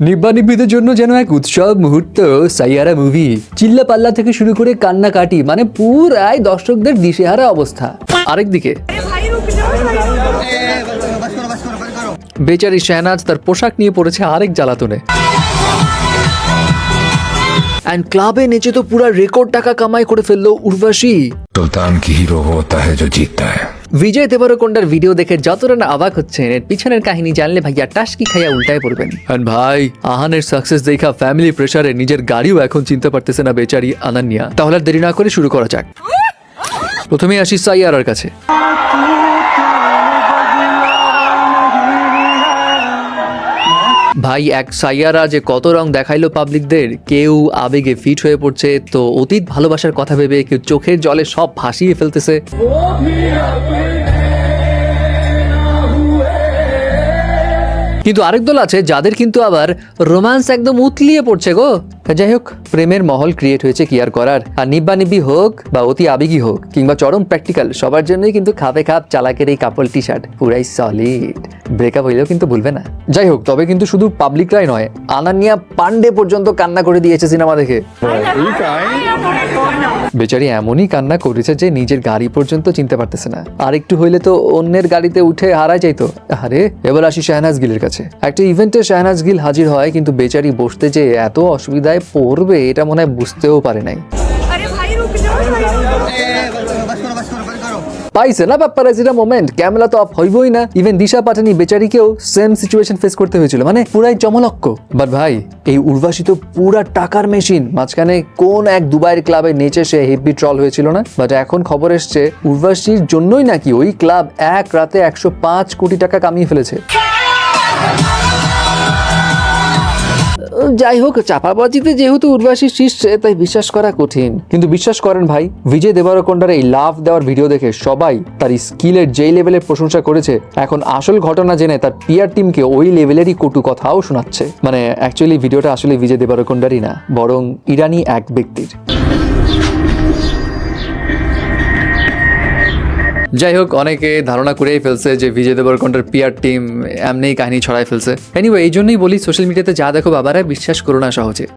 নিব্বানিব্বিদের জন্য যেন এক উৎসব মুহূর্ত সাইয়ারা মুভি চিল্লা পাল্লা থেকে শুরু করে কান্না কাটি মানে পুরাই দর্শকদের দিশেহারা অবস্থা। আরেকদিকে। বেচারি শাহনাজ তার পোশাক নিয়ে পড়েছে আরেক জ্বালাতনে অ্যান্ড ক্লাবে নিচে তো পুরো রেকর্ড টাকা কামাই করে ফেলল উর্বাশী। সুলতান কি হিরো হতা হ্যায় জো জিততা হ্যায় বিজয় দেবরকোন্ডার ভিডিও দেখে যতটা না অবাক হচ্ছেন এর পিছনের কাহিনী জানলে ভাইয়া টাসকি খাইয়া উল্টায় পড়বেন। অ্যান্ড ভাই আহানের সাকসেস দেখা ফ্যামিলি প্রেসারে নিজের গাড়িও এখন চিনতে পারতেছে না বেচারি আনান্যা। তাহলে দেরি না করে শুরু করা যাক। প্রথমেই আসি সাইয়ারার কাছে। ভাই, এক সাইয়ারা যে কত রং দেখাইলো পাবলিকদের কেউ আবেগে ফিট হয়ে পড়ছে, তো অতীত ভালোবাসার কথা ভেবে কেউ চোখের জলে সব ভাসিয়ে ফেলতেছে। কিন্তু আরেক দল আছে, যাদের কিন্তু আবার রোমান্স একদম উতলিয়ে পড়ছে গো। যাই হোক, প্রেমের মহল ক্রিয়েট হয়েছে কি আর করার? আর নিব্বা নিব্বি হোক বা অতি আবেগী হোক, কিংবা চরম প্র্যাকটিক্যাল সবার জন্যই কিন্তু খাপে খাপ চালাকের এই কাপল টি শার্ট পুরাই সলিড ব্রেকআপ হইলেও কিন্তু ভুলবে না। যাই হোক, তবে কিন্তু শুধু পাবলিকরাই নয় আনান্নিয়া পান্ডে পর্যন্ত কান্না করে দিয়েছে সিনেমা দেখে। বেচারি এমনই কান্না করেছে যে নিজের গাড়ি পর্যন্ত চিনতে পারতেছে না। আর একটু হইলে তো অন্যের গাড়িতে উঠে হারায় যাইতো। আরে, এবার আসি শাহনাজ গিলের কাছে। একটা ইভেন্টে শাহনাজ গিল হাজির হয়, কিন্তু বেচারি বসতে যে এত অসুবিধায় গলায় পড়বে এটা মনে হয় বুঝতেও পারে নাই। পাইছে না মোমেন্ট ক্যামেরা তো অফ হইবই না। ইভেন দিশা বেচারিকেও সেম সিচুয়েশন ফেস করতে হয়েছিল। মানে পুরাই চমলক্ষ বাট ভাই এই উর্বাসী তো পুরা টাকার মেশিন মাঝখানে কোন এক দুবাইয়ের ক্লাবে নেচে সে হেভি ট্রল হয়েছিল না? বাট এখন খবর এসছে উর্বাসীর জন্যই নাকি ওই ক্লাব এক রাতে একশো পাঁচ কোটি টাকা কামিয়ে ফেলেছে। যাই হোক, চাপাবাজিতে যেহেতু উর্বাসী শীর্ষে, তাই বিশ্বাস করা কঠিন। কিন্তু বিশ্বাস করেন ভাই, বিজয় দেবরকোন্ডার এই লাভ দেওয়ার ভিডিও দেখে সবাই তার স্কিলের যেই লেভেলের প্রশংসা করেছে, এখন আসল ঘটনা জেনে তার পিয়ার টিমকে ওই লেভেলেরই কটু কথাও শোনাচ্ছে। মানে অ্যাকচুয়ালি ভিডিওটা আসলে বিজয় দেবরকোন্ডারই না, বরং ইরানি এক ব্যক্তির। যাই হোক অনেকে ধারণা করেই ফেলছে যে বিজয় দেবরকন্ডার পিয়ার টিম এমনি কাহিনী ছড়াই ফেলছে। এনিওয়ে এই জন্যই বলি সোশ্যাল মিডিয়াতে যা দেখো বাবারা, বিশ্বাস করো না সহজে।